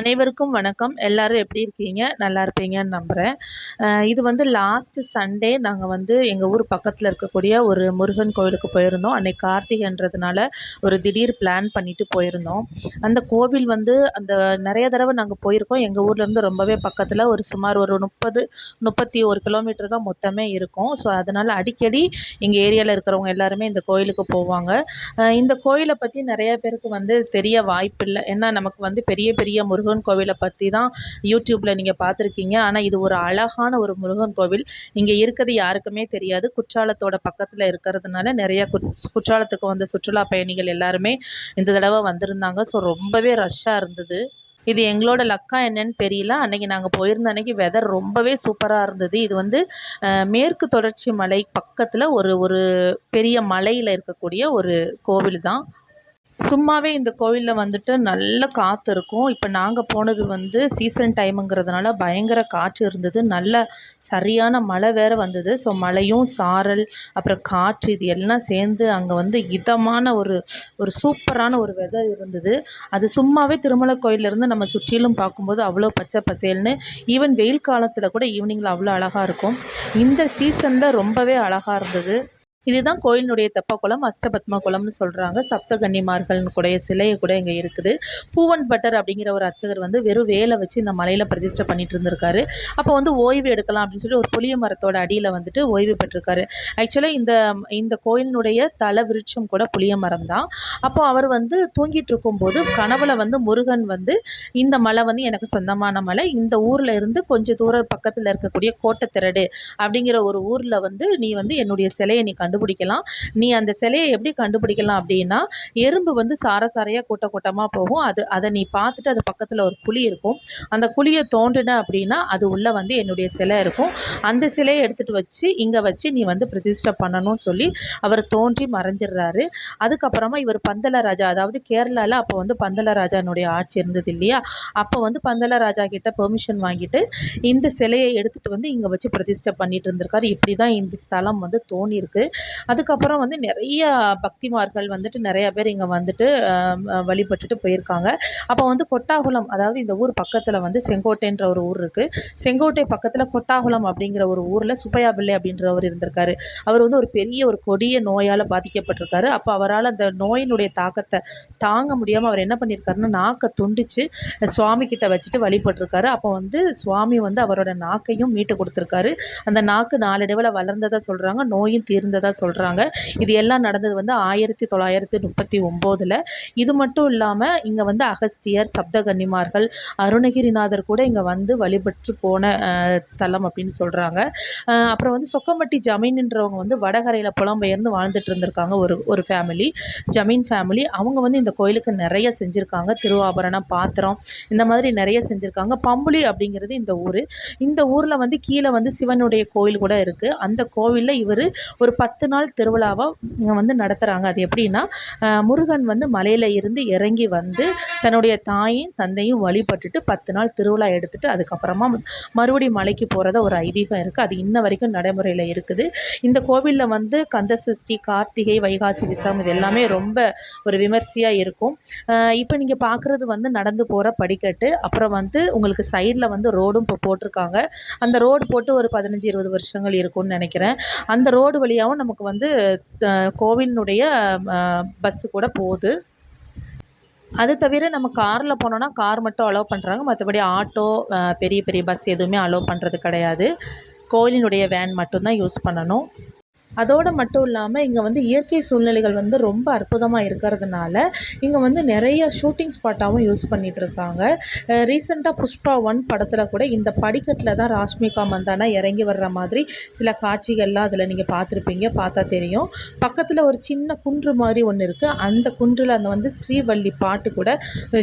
அனைவருக்கும் வணக்கம். எல்லோரும் எப்படி இருக்கீங்க? நல்லா இருப்பீங்கன்னு நம்புகிறேன் இது வந்து லாஸ்ட்டு சண்டே நாங்கள் வந்து எங்கள் ஊர் பக்கத்தில் இருக்கக்கூடிய ஒரு முருகன் கோவிலுக்கு போயிருந்தோம். அன்றைக்கி கார்த்திகைன்றதுனால ஒரு திடீர் பிளான் பண்ணிவிட்டு போயிருந்தோம். அந்த கோவில் வந்து அந்த நிறைய தடவை நாங்கள் போயிருக்கோம். எங்கள் ஊர்லேருந்து ரொம்பவே பக்கத்தில் ஒரு சுமார் ஒரு முப்பது முப்பத்தி ஒரு கிலோமீட்டர் தான் மொத்தமே இருக்கும். ஸோ அதனால் அடிக்கடி எங்கள் ஏரியாவில் இருக்கிறவங்க எல்லாருமே இந்த கோயிலுக்கு போவாங்க. இந்த கோயிலை பற்றி நிறைய பேருக்கு வந்து தெரிய வாய்ப்பில்லை. ஏன்னா நமக்கு வந்து பெரிய பெரிய முருகன் முருகன் கோவிலை பற்றி தான் யூடியூப்பில் நீங்கள் பார்த்துருக்கீங்க. ஆனால் இது ஒரு அழகான ஒரு முருகன் கோவில். இங்கே இருக்கிறது யாருக்குமே தெரியாது. குற்றாலத்தோட பக்கத்தில் இருக்கிறதுனால நிறைய குற்றாலத்துக்கு வந்த சுற்றுலா பயணிகள் எல்லாருமே இந்த தடவை வந்திருந்தாங்க. ஸோ ரொம்பவே ரஷ்ஷாக இருந்தது. இது எங்களோட லக்கா என்னன்னு தெரியல. அன்றைக்கி நாங்கள் போயிருந்த அன்றைக்கி வெதர் ரொம்பவே சூப்பராக இருந்தது. இது வந்து மேற்கு தொடர்ச்சி மலை பக்கத்தில் ஒரு ஒரு பெரிய மலையில் இருக்கக்கூடிய ஒரு கோவில் தான் சும்மாவே இந்த கோவிலில் வந்துட்டு நல்ல காற்று இருக்கும். இப்போ நாங்கள் போனது வந்து சீசன் டைமுங்கிறதுனால பயங்கர காற்று இருந்தது. நல்ல சரியான மழை வேறு வந்தது. ஸோ மழையும் சாரல் அப்புறம் காற்று இது எல்லாம் சேர்ந்து அங்கே வந்து இதமான ஒரு ஒரு சூப்பரான ஒரு வெதர் இருந்தது. அது சும்மாவே திருமலை கோயிலேருந்து நம்ம சுற்றிலும் பார்க்கும்போது அவ்வளோ பச்சை பசேல்னு ஈவன் வெயில் காலத்தில் கூட ஈவினிங்கில் அவ்வளோ அழகாக இருக்கும். இந்த சீசனில் ரொம்பவே அழகாக இருந்தது. இதுதான் கோயிலினுடைய தெப்பக்குளம் அஷ்டபத்ம குளம்னு சொல்கிறாங்க சப்தகன்னிமார்கள் கூடைய சிலையை கூட இங்கே இருக்குது. பூவன் பட்டர் அப்படிங்கிற ஒரு அர்ச்சகர் வந்து வெறும் வேலை வச்சு இந்த மலையில் பிரதிஷ்டை பண்ணிட்டு இருந்திருக்காரு. அப்போ வந்து ஓய்வு எடுக்கலாம் அப்படின்னு சொல்லி ஒரு புளிய மரத்தோட அடியில் வந்துட்டு ஓய்வு பெற்றிருக்காரு. ஆக்சுவலாக இந்த இந்த கோயிலினுடைய தல விருட்சம் கூட புளிய மரம் தான். அப்போ அவர் வந்து தூங்கிட்டு இருக்கும்போது கனவுல வந்து முருகன் வந்து இந்த மலை வந்து எனக்கு சொந்தமான மலை. இந்த ஊரில் இருந்து கொஞ்சம் தூரம் பக்கத்தில் இருக்கக்கூடிய கோட்டத்திரடு அப்படிங்கிற ஒரு ஊரில் வந்து நீ வந்து என்னுடைய சிலையை நீ கண்டு கண்டுபிடிக்கலாம். நீ அந்த சிலையை எப்படி கண்டுபிடிக்கலாம் அப்படின்னா எறும்பு வந்து சார சாரையாக கூட்ட கூட்டமாக போகும். அது அதை நீ பார்த்துட்டு அது பக்கத்தில் ஒரு குழி இருக்கும். அந்த குழியை தோண்டின அப்படின்னா அது உள்ளே வந்து என்னுடைய சிலை இருக்கும். அந்த சிலையை எடுத்துகிட்டு வச்சு இங்கே வச்சு நீ வந்து பிரதிஷ்டை பண்ணணும்னு சொல்லி அவர் தோன்றி மறைஞ்சிடுறாரு. அதுக்கப்புறமா இவர் பந்தல ராஜா அதாவது கேரளாவில் அப்போ வந்து பந்தல ராஜானுடைய ஆட்சி இருந்தது இல்லையா? அப்போ வந்து பந்தல ராஜா கிட்ட பெர்மிஷன் வாங்கிட்டு இந்த சிலையை எடுத்துகிட்டு வந்து இங்கே வச்சு பிரதிஷ்டை பண்ணிட்டு இருந்திருக்காரு. இப்படி தான் இந்த ஸ்தலம் வந்து தோணியிருக்கு. அதுக்கப்புறம் வந்து நிறைய பக்திமார்கள் வந்துட்டு நிறைய பேர் இங்கே வந்துட்டு வழிபட்டுட்டு போயிருக்காங்க. அப்போ வந்து கொட்டாகுளம் அதாவது இந்த ஊர் பக்கத்தில் வந்து செங்கோட்டைன்ற ஒரு ஊர் இருக்குது செங்கோட்டை பக்கத்தில் கொட்டாகுளம் அப்படிங்கிற ஒரு ஊரில் சுப்பையா பிள்ளை அப்படின்றவர் இருந்திருக்காரு. அவர் வந்து ஒரு பெரிய ஒரு கொடிய நோயால் பாதிக்கப்பட்டிருக்காரு. அப்போ அவரால் அந்த நோயினுடைய தாக்கத்தை தாங்க முடியாமல் அவர் என்ன பண்ணியிருக்காருன்னா நாக்கை துண்டிச்சு சுவாமி கிட்ட வச்சுட்டு வழிபட்டிருக்காரு. அப்போ வந்து சுவாமி வந்து அவரோட நாக்கையும் மீட்டு கொடுத்துருக்காரு. அந்த நாக்கு நாளடைவில் வளர்ந்ததாக சொல்கிறாங்க நோயும் தீர்ந்ததாக சொல்கிறாங்க இது எல்லாம் நடந்தது வந்து ஆயிரத்தி தொள்ளாயிரத்தி முப்பத்தி ஒம்போதில். இது மட்டும் இல்லாமல் இங்கே வந்து அகஸ்தியர் சப்தகன்னிமார்கள் அருணகிரிநாதர் கூட இங்கே வந்து வழிபட்டு போன ஸ்தலம் அப்படின்னு சொல்கிறாங்க அப்புறம் வந்து சொக்கம்பட்டி ஜமீன்ன்றவங்க வந்து வடகரையில் புலம்பெயர்ந்து வாழ்ந்துட்டு இருந்திருக்காங்க ஒரு ஒரு ஃபேமிலி ஜமீன் ஃபேமிலி அவங்க வந்து இந்த கோயிலுக்கு நிறைய செஞ்சுருக்காங்க. திருவாபரணம் பாத்திரம் இந்த மாதிரி நிறைய செஞ்சுருக்காங்க. பம்புலி அப்படிங்கிறது இந்த ஊர். இந்த ஊரில் வந்து கீழே வந்து சிவனுடைய கோயில் கூட இருக்குது அந்த கோவிலில் இவர் ஒரு பத்து பத்து நாள் திருவிழாவாக இங்கே வந்து நடத்துகிறாங்க அது எப்படின்னா முருகன் வந்து மலையில் இருந்து இறங்கி வந்து தன்னுடைய தாயும் தந்தையும் வழிபட்டுட்டு பத்து நாள் திருவிழா எடுத்துகிட்டு அதுக்கப்புறமா மறுபடியும் மலைக்கு போகிறத ஒரு ஐதீகம் இருக்குது அது இன்ன வரைக்கும் நடைமுறையில் இருக்குது. இந்த கோவிலில் வந்து கந்த சஷ்டி கார்த்திகை வைகாசி விசாம் இது எல்லாமே ரொம்ப ஒரு விமர்சையாக இருக்கும். இப்போ நீங்கள் பார்க்குறது வந்து நடந்து போகிற படிக்கட்டு அப்புறம் வந்து உங்களுக்கு சைடில் வந்து ரோடும் இப்போ போட்டிருக்காங்க. அந்த ரோடு போட்டு ஒரு பதினஞ்சு இருபது வருஷங்கள் இருக்கும்னு நினைக்கிறேன். அந்த ரோடு வழியாகவும் நம்ம நமக்கு வந்து கோவிலினுடைய பஸ்ஸு கூட போகுது. அது தவிர நம்ம காரில் போனோன்னா கார் மட்டும் அலோவ் பண்ணுறாங்க மற்றபடி ஆட்டோ பெரிய பெரிய பஸ் எதுவுமே அலோவ் பண்ணுறது கிடையாது. கோயிலினுடைய வேன் மட்டும்தான் யூஸ் பண்ணணும். அதோடு மட்டும் இல்லாமல் இங்கே வந்து இயற்கை சூழ்நிலைகள் வந்து ரொம்ப அற்புதமாக இருக்கிறதுனால இங்கே வந்து நிறைய ஷூட்டிங் ஸ்பாட்டாகவும் யூஸ் பண்ணிகிட்ருக்காங்க ரீசெண்டாக புஷ்பா ஒன் படத்தில் கூட இந்த படிக்கட்டில் தான் ராஷ்மிகா மந்தானா இறங்கி வர்ற மாதிரி சில காட்சிகள்லாம் அதில் நீங்கள் பார்த்துருப்பீங்க பார்த்தா தெரியும். பக்கத்தில் ஒரு சின்ன குன்று மாதிரி ஒன்று இருக்குது அந்த குன்றில் அந்த வந்து ஸ்ரீவள்ளி பாட்டு கூட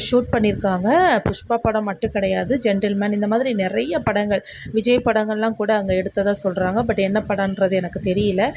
ஷூட் பண்ணியிருக்காங்க புஷ்பா படம் மட்டும் கிடையாது. ஜென்டில்மேன் இந்த மாதிரி நிறைய படங்கள் விஜய் படங்கள்லாம் கூட அங்கே எடுத்ததாக சொல்கிறாங்க பட் என்ன படன்றது எனக்கு தெரியல.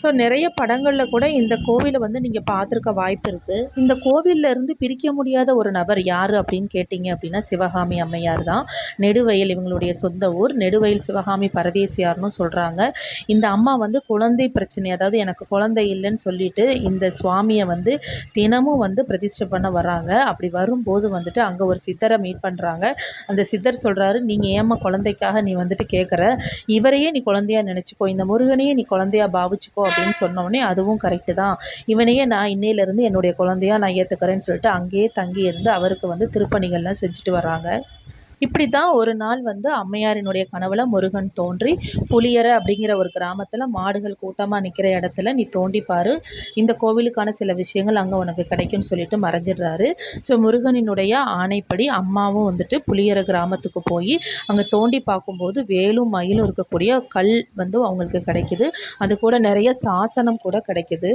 ஸோ நிறைய படங்களில் கூட இந்த கோவிலை வந்து நீங்கள் பார்த்துருக்க வாய்ப்பு இருக்குது இந்த கோவில்ல இருந்து பிரிக்க முடியாத ஒரு நபர் யார் அப்படின்னு கேட்டிங்க அப்படின்னா சிவகாமி அம்மையார் தான். நெடுவயல் இவங்களுடைய சொந்த ஊர். நெடுவயல் சிவகாமி பரதேசியார்னு சொல்கிறாங்க இந்த அம்மா வந்து குழந்தை பிரச்சனை அதாவது எனக்கு குழந்தை இல்லைன்னு சொல்லிட்டு இந்த சுவாமியை வந்து தினமும் வந்து பிரதிஷ்டை பண்ண வராங்க அப்படி வரும்போது வந்துட்டு அங்கே ஒரு சித்தரை மீட் பண்ணுறாங்க அந்த சித்தர் சொல்கிறாரு நீங்கள் ஏம்மா குழந்தைக்காக நீ வந்துட்டு கேட்குற இவரையே நீ குழந்தையா நினச்சிக்கோ. இந்த முருகனையே நீ குழந்தையா பாவிச்சுக்கோ. அப்படின்னு சொன்னோடனே அதுவும் கரெக்டு தான். இவனையே நான் இன்னையிலேருந்து என்னுடைய குழந்தையா நான் ஏற்றுக்கிறேன்னு சொல்லிட்டு அங்கேயே தங்கி இருந்து அவருக்கு வந்து திருப்பணிகள்லாம் செஞ்சுட்டு வராங்க இப்படி தான் ஒரு நாள் வந்து அம்மையாரினுடைய கனவுல முருகன் தோன்றி புளியரை அப்படிங்கிற ஒரு கிராமத்தில் மாடுகள் கூட்டமாக நிற்கிற இடத்துல நீ தோண்டி இந்த கோவிலுக்கான சில விஷயங்கள் அங்கே உனக்கு கிடைக்கும்னு சொல்லிட்டு மறைஞ்சிடுறாரு. ஸோ முருகனினுடைய ஆணைப்படி அம்மாவும் வந்துட்டு புளியரை கிராமத்துக்கு போய் அங்கே தோண்டி பார்க்கும்போது வேலும் மயிலும் இருக்கக்கூடிய கல் வந்து அவங்களுக்கு கிடைக்குது. அது கூட நிறைய சாசனம் கூட கிடைக்குது.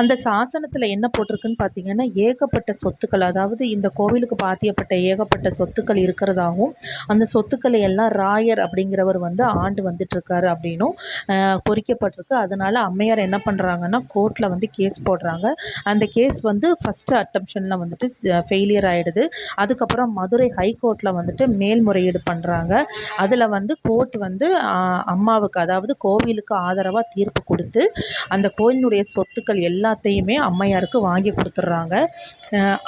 அந்த சாசனத்தில் என்ன போட்டிருக்குன்னு பார்த்தீங்கன்னா ஏகப்பட்ட சொத்துக்கள் அதாவது இந்த கோவிலுக்கு பாத்தியப்பட்ட ஏகப்பட்ட சொத்துக்கள் இருக்கிறதாகவும் அந்த சொத்துக்களை எல்லாம் ராயர் அப்படிங்கிறவர் வந்து ஆண்டு வந்துட்டுருக்காரு அப்படின்னும் பொறிக்கப்பட்டிருக்கு. அதனால அம்மையார் என்ன பண்ணுறாங்கன்னா கோர்ட்டில் வந்து கேஸ் போடுறாங்க. அந்த கேஸ் வந்து ஃபஸ்ட்டு அட்டம்ஷனில் வந்துட்டு ஃபெயிலியர் ஆகிடுது அதுக்கப்புறம் மதுரை ஹைகோர்ட்டில் வந்துட்டு மேல்முறையீடு பண்ணுறாங்க அதில் வந்து கோர்ட் வந்து அம்மாவுக்கு அதாவது கோவிலுக்கு ஆதரவாக தீர்ப்பு கொடுத்து அந்த கோயிலினுடைய சொத்துக்கள் எல்லாத்தையுமே அம்மையாருக்கு வாங்கி கொடுத்துட்றாங்க.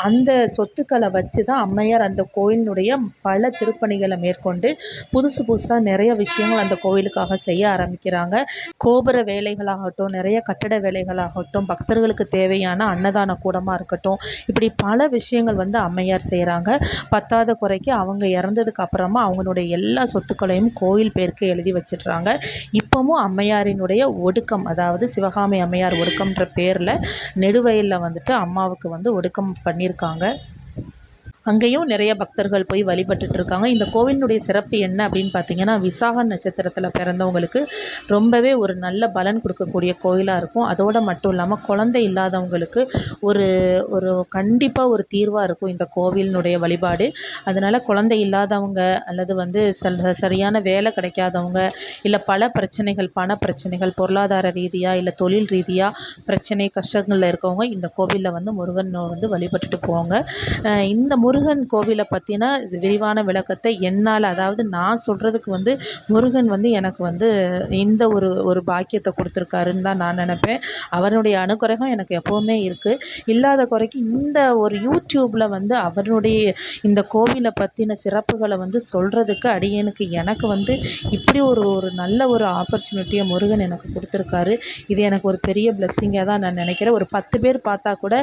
அந்த சொத்துக்களை வச்சு தான் அம்மையார் அந்த கோயிலினுடைய பல திருப்பணிகளை மேற்கொண்டு புதுசு புதுசாக நிறைய விஷயங்கள் அந்த கோயிலுக்காக செய்ய ஆரம்பிக்கிறாங்க. கோபுர வேலைகளாகட்டும் நிறைய கட்டட வேலைகளாகட்டும் பக்தர்களுக்கு தேவையான அன்னதான கூடமாக இருக்கட்டும் இப்படி பல விஷயங்கள் வந்து அம்மையார் செய்கிறாங்க பத்தாத குறைக்கு அவங்க இறந்ததுக்கு அப்புறமா அவங்களுடைய எல்லா சொத்துக்களையும் கோயில் பேருக்கு எழுதி வச்சிடுறாங்க. இப்போவும் அம்மையாரினுடைய ஒடுக்கம் அதாவது சிவகாமி அம்மையார் ஒடுக்கம்ன்ற பேரில் நெடுவயலில் வந்துட்டு அம்மாவுக்கு வந்து ஒடுக்கம் பண்ணியிருக்காங்க அங்கேயும் நிறைய பக்தர்கள் போய் வழிபட்டுட்டு இருக்காங்க. இந்த கோவிலினுடைய சிறப்பு என்ன அப்படின்னு பார்த்தீங்கன்னா விசாக நட்சத்திரத்தில் பிறந்தவங்களுக்கு ரொம்பவே ஒரு நல்ல பலன் கொடுக்கக்கூடிய கோயிலாக இருக்கும். அதோடு மட்டும் இல்லாமல் குழந்தை இல்லாதவங்களுக்கு ஒரு ஒரு கண்டிப்பாக ஒரு தீர்வாக இருக்கும் இந்த கோவிலினுடைய வழிபாடு. அதனால் குழந்தை இல்லாதவங்க அல்லது வந்து சரியான வேலை கிடைக்காதவங்க இல்லை பல பிரச்சனைகள் பண பிரச்சனைகள் பொருளாதார ரீதியாக இல்லை தொழில் ரீதியாக பிரச்சனை கஷ்டங்களில் இருக்கவங்க இந்த கோவிலில் வந்து முருகன் வந்து வழிபட்டுட்டு போவாங்க. இந்த முருகன் கோவிலை பற்றின விரிவான விளக்கத்தை என்னால் அதாவது நான் சொல்கிறதுக்கு வந்து முருகன் வந்து எனக்கு வந்து இந்த ஒரு ஒரு பாக்கியத்தை கொடுத்துருக்காருன்னு தான் நான் நினப்பேன். அவருடைய அனுகிரகம் எனக்கு எப்போவுமே இருக்குது இல்லாத குறைக்கு இந்த ஒரு யூடியூப்பில் வந்து அவருடைய இந்த கோவிலை பற்றின சிறப்புகளை வந்து சொல்கிறதுக்கு அடியனுக்கு எனக்கு வந்து இப்படி ஒரு ஒரு நல்ல ஒரு ஆப்பர்ச்சுனிட்டியை முருகன் எனக்கு கொடுத்துருக்காரு. இது எனக்கு ஒரு பெரிய பிளெஸ்ஸிங்காக தான் நான் நினைக்கிறேன். ஒரு பத்து பேர் பார்த்தா கூட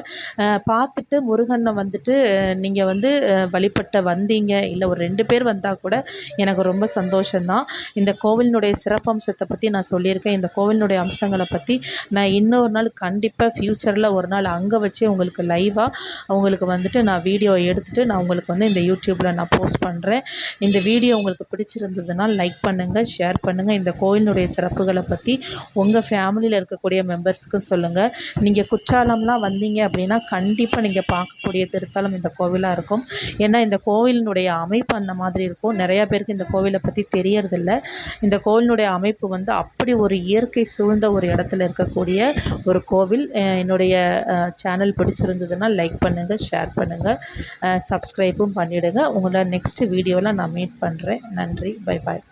பார்த்துட்டு முருகனை வந்துட்டு நீங்கள் வந்து வந்து வழிபட்ட வந்தீங்க. இல்லை ஒரு ரெண்டு பேர் வந்தால் கூட எனக்கு ரொம்ப சந்தோஷம்தான். இந்த கோவிலினுடைய சிறப்பம்சத்தை பற்றி நான் சொல்லியிருக்கேன். இந்த கோவிலினுடைய அம்சங்களை பற்றி நான் இன்னொரு நாள் கண்டிப்பாக ஃப்யூச்சரில் ஒரு நாள் அங்கே வச்சு உங்களுக்கு லைவாக உங்களுக்கு வந்துட்டு நான் வீடியோ எடுத்துகிட்டு நான் உங்களுக்கு வந்து இந்த யூடியூப்பில் நான் போஸ்ட் பண்ணுறேன் இந்த வீடியோ உங்களுக்கு பிடிச்சிருந்ததுன்னா லைக் பண்ணுங்கள் ஷேர் பண்ணுங்கள் இந்த கோயிலினுடைய சிறப்புகளை பற்றி உங்கள் ஃபேமிலியில் இருக்கக்கூடிய மெம்பர்ஸ்க்கும் சொல்லுங்கள் நீங்கள் குற்றாலம்லாம் வந்தீங்க அப்படின்னா கண்டிப்பாக நீங்கள் பார்க்கக்கூடிய திருத்தலம் இந்த கோவிலாக இருக்கும். ஏன்னா இந்த கோவிலினுடைய அமைப்பு அந்த மாதிரி இருக்கும். நிறையா பேருக்கு இந்த கோவிலை பற்றி தெரியறதில்ல. இந்த கோவிலினுடைய அமைப்பு வந்து அப்படி ஒரு இயற்கை சூழ்ந்த ஒரு இடத்துல இருக்கக்கூடிய ஒரு கோவில். என்னுடைய சேனல் பிடிச்சிருந்ததுன்னா லைக் பண்ணுங்கள் ஷேர் பண்ணுங்கள் சப்ஸ்கிரைபும் பண்ணிவிடுங்க உங்களை நெக்ஸ்ட் வீடியோவில் நான் மீட் பண்ணுறேன் நன்றி. Bye bye